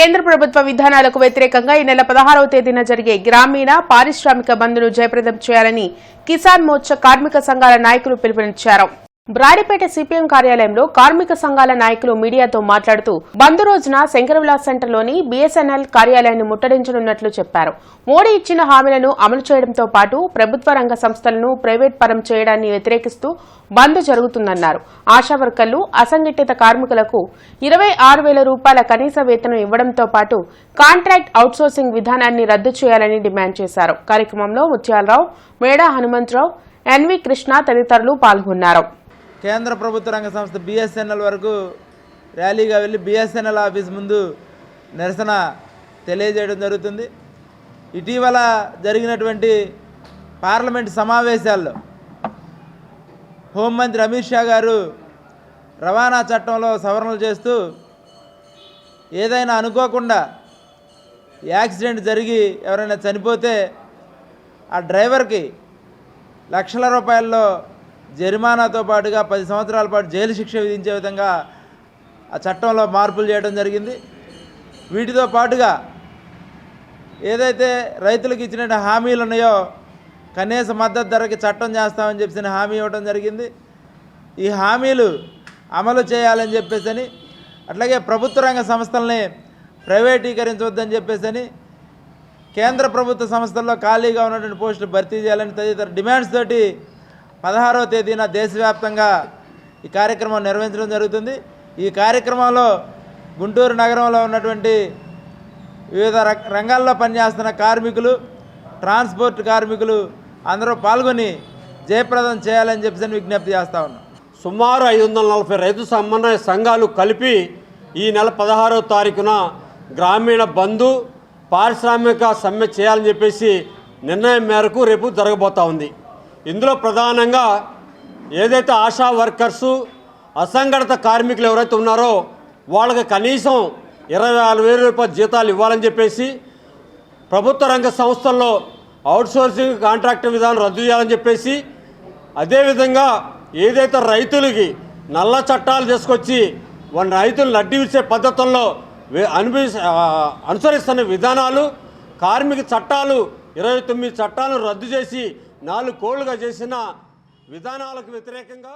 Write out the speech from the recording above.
కేంద్ర ప్రభుత్వ విధానాలకు వ్యతిరేకంగా ఈ నెల పదహారవ తేదీన జరిగే గ్రామీణ పారిశ్రామిక బంద్ను జయప్రదం చేయాలని కిసాన్ మోర్చా కార్మిక సంఘాల నాయకులు పిలుపునిచ్చారు. బ్రాడిపేట సిపిఎం కార్యాలయంలో కార్మిక సంఘాల నాయకులు మీడియాతో మాట్లాడుతూ బంద్ రోజున శంకరవిలాస్ సెంటర్లోని బీఎస్ఎన్ఎల్ కార్యాలయాన్ని ముట్టడించనున్నట్లు చెప్పారు. మోడీ ఇచ్చిన హామీలను అమలు చేయడంతో పాటు ప్రభుత్వ రంగ సంస్థలను ప్రైవేట్ పరం చేయడాన్ని వ్యతిరేకిస్తూ బంద్ జరుగుతుందన్నారు. ఆశా వర్కర్లు అసంఘటిత కార్మికులకు ఇరవై ఆరు వేల రూపాయల కనీస వేతనం ఇవ్వడంతో పాటు కాంట్రాక్ట్ అవుట్సోర్సింగ్ విధానాన్ని రద్దు చేయాలని డిమాండ్ చేశారు. కార్యక్రమంలో ముత్యాలరావు మేడా హనుమంతరావు ఎన్వి కృష్ణ తదితరులు పాల్గొన్నారు. కేంద్ర ప్రభుత్వ రంగ సంస్థ బిఎస్ఎన్ఎల్ వరకు ర్యాలీగా వెళ్ళి బిఎస్ఎన్ఎల్ ఆఫీస్ ముందు నిరసన తెలియజేయడం జరుగుతుంది. ఇటీవల జరిగినటువంటి పార్లమెంట్ సమావేశాల్లో హోంమంత్రి అమిత్ షా గారు రవాణా చట్టంలో సవరణలు చేస్తూ ఏదైనా అనుకోకుండా యాక్సిడెంట్ జరిగి ఎవరైనా చనిపోతే ఆ డ్రైవర్కి లక్షల రూపాయల్లో జరిమానాతో పాటుగా పది సంవత్సరాల పాటు జైలు శిక్ష విధించే విధంగా ఆ చట్టంలో మార్పులు చేయడం జరిగింది. వీటితో పాటుగా ఏదైతే రైతులకు ఇచ్చిన హామీలు ఉన్నాయో కనీస మద్దతు ధరకి చట్టం చేస్తామని చెప్పేసి హామీ ఇవ్వడం జరిగింది. ఈ హామీలు అమలు చేయాలని చెప్పేసి అట్లాగే ప్రభుత్వ రంగ సంస్థల్ని ప్రైవేటీకరించవద్దని చెప్పేసి కేంద్ర ప్రభుత్వ సంస్థల్లో ఖాళీగా ఉన్నటువంటి పోస్టులు భర్తీ చేయాలని తదితర డిమాండ్స్ తోటి పదహారవ తేదీన దేశవ్యాప్తంగా ఈ కార్యక్రమం నిర్వహించడం జరుగుతుంది. ఈ కార్యక్రమంలో గుంటూరు నగరంలో ఉన్నటువంటి వివిధ రంగాల్లో పనిచేస్తున్న కార్మికులు ట్రాన్స్పోర్ట్ కార్మికులు అందరూ పాల్గొని జయప్రదం చేయాలని చెప్పేసి విజ్ఞప్తి చేస్తా ఉన్నాం. సుమారు ఐదు వందల నలభై రైతు సమన్వయ సంఘాలు కలిపి ఈ నెల పదహారవ తారీఖున గ్రామీణ బంధు పారిశ్రామిక సమ్మె చేయాలని చెప్పేసి నిర్ణయం మేరకు రేపు జరగబోతా ఉంది. ఇందులో ప్రధానంగా ఏదైతే ఆశా వర్కర్సు అసంఘటిత కార్మికులు ఎవరైతే ఉన్నారో వాళ్ళకి కనీసం ఇరవై నాలుగు వేల రూపాయల జీతాలు ఇవ్వాలని చెప్పేసి ప్రభుత్వ రంగ సంస్థల్లో అవుట్సోర్సింగ్ కాంట్రాక్ట్ విధానం రద్దు చేయాలని చెప్పేసి అదేవిధంగా ఏదైతే రైతులకి నల్ల చట్టాలు తీసుకొచ్చి వాళ్ళ రైతులు నడ్డి పద్ధతుల్లో అనుభవి అనుసరిస్తున్న విధానాలు కార్మిక చట్టాలు ఇరవై తొమ్మిది చట్టాలను రద్దు చేసి నాలుగు కోళ్ళుగా చేసిన విధానాలకు వ్యతిరేకంగా